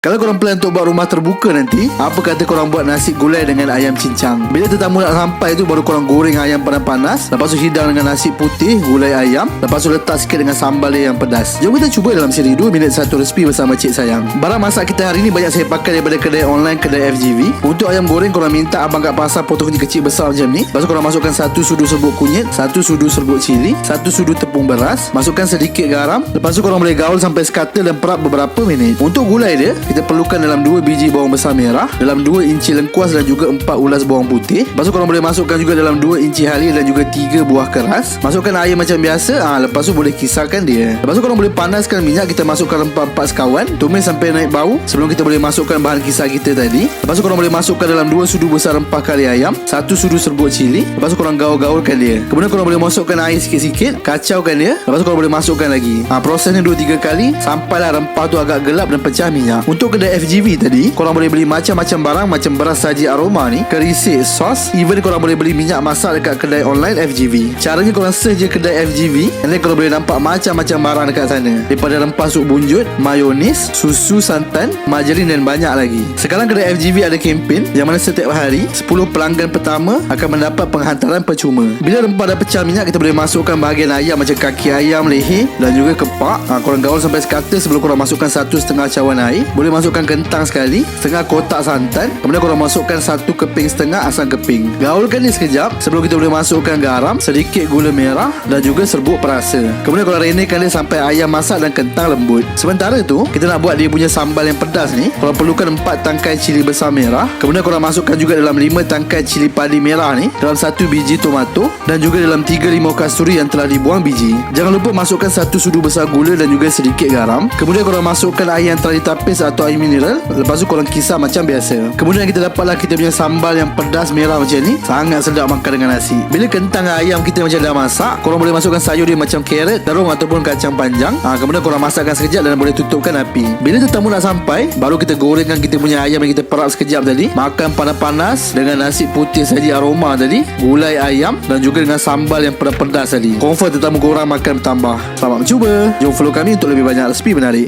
Kalau korang plan untuk buat rumah terbuka nanti Apa kata korang buat nasi gulai dengan ayam cincang? Bila tetamu nak sampai tu Baru korang goreng ayam panas-panas Lepas tu hidang dengan nasi putih Gulai ayam Lepas tu letak sikit dengan sambal yang pedas. Jom kita cuba dalam siri 2 minit satu resipi bersama Cik Sayang. Barang masak kita hari ni Banyak saya pakai daripada kedai online Kedai FGV Untuk ayam goreng korang minta abang kat pasar Potong kecil-kecil besar macam ni. Lepas tu korang masukkan satu sudu serbuk kunyit Satu sudu serbuk cili Satu sudu tepung beras Masukkan sedikit garam. Lepas tu korang boleh gaul sampai sekata Dan perap beberapa minit. Untuk gulai dia Kita perlukan dalam 2 biji bawang besar merah Dalam 2 inci lengkuas Dan juga 4 ulas bawang putih. Lepas tu korang boleh masukkan juga Dalam 2 inci halia Dan juga 3 buah keras. Masukkan air macam biasa ah, Lepas tu boleh kisarkan dia. Lepas tu korang boleh panaskan minyak Kita masukkan rempah-rempah sekawan Tumis sampai naik bau Sebelum kita boleh masukkan bahan kisar kita tadi. Lepas tu korang boleh masukkan dalam 2 sudu besar rempah kari ayam Satu sudu serbuk cili Lepas tu korang gaul-gaulkan dia. Kemudian korang boleh masukkan air sikit-sikit Kacaukan dia. Lepas tu korang boleh masukkan lagi. Ha, Prosesnya 2-3 kali Sampailah rempah tu agak gelap dan pecah minyak. Untuk kedai FGV tadi Korang boleh beli macam-macam barang Macam beras saji aroma ni Kerisik, sos Even korang boleh beli minyak masak dekat kedai online FGV Caranya korang search je kedai FGV And then korang boleh nampak macam-macam barang dekat sana. Daripada rempah sup bunjut Mayonis Susu santan Margarin dan banyak lagi. Sekarang kedai FGV ada kempen Yang mana setiap hari 10 pelanggan pertama Akan mendapat penghantaran percuma. Bila rempah dah pecah minyak Kita boleh masukkan bahagian ayam Macam kaki ayam, leher Dan juga kepak. Ha, Korang gaul sampai sekata Sebelum korang masukkan satu setengah cawan air. Boleh masukkan kentang sekali Setengah kotak santan Kemudian korang masukkan satu keping setengah asam keping. Gaulkan ni sekejap Sebelum kita boleh masukkan garam Sedikit gula merah Dan juga serbuk perasa. Kemudian korang renekan dia sampai ayam masak dan kentang lembut. Sementara tu Kita nak buat dia punya sambal yang pedas ni Korang perlukan 4 tangkai cili besar merah. Kemudian korang masukkan juga dalam 5 tangkai cili padi merah ni Dalam satu biji tomato Dan juga dalam 3 limau kasturi yang telah dibuang biji. Jangan lupa masukkan satu sudu besar gula dan juga sedikit garam. Kemudian korang masukkan air yang telah ditapis atau air mineral Lepas tu korang kisar macam biasa. Kemudian kita dapatlah kita punya sambal yang pedas merah macam ni Sangat sedap makan dengan nasi. Bila kentang dan ayam kita macam dah masak Korang boleh masukkan sayur dia macam carrot, terung ataupun kacang panjang. Ha, Kemudian korang masakkan sekejap dan boleh tutupkan api. Bila tetamu nak sampai Baru kita gorengkan kita punya ayam yang kita perap sekejap tadi. Makan panas-panas dengan nasi putih saji aroma tadi Gulai ayam dan juga dengan sambal yang pedas-pedas tadi. Confirm tetamu korang makan bertambah Selamat mencuba. Jom follow kami untuk lebih banyak resipi menarik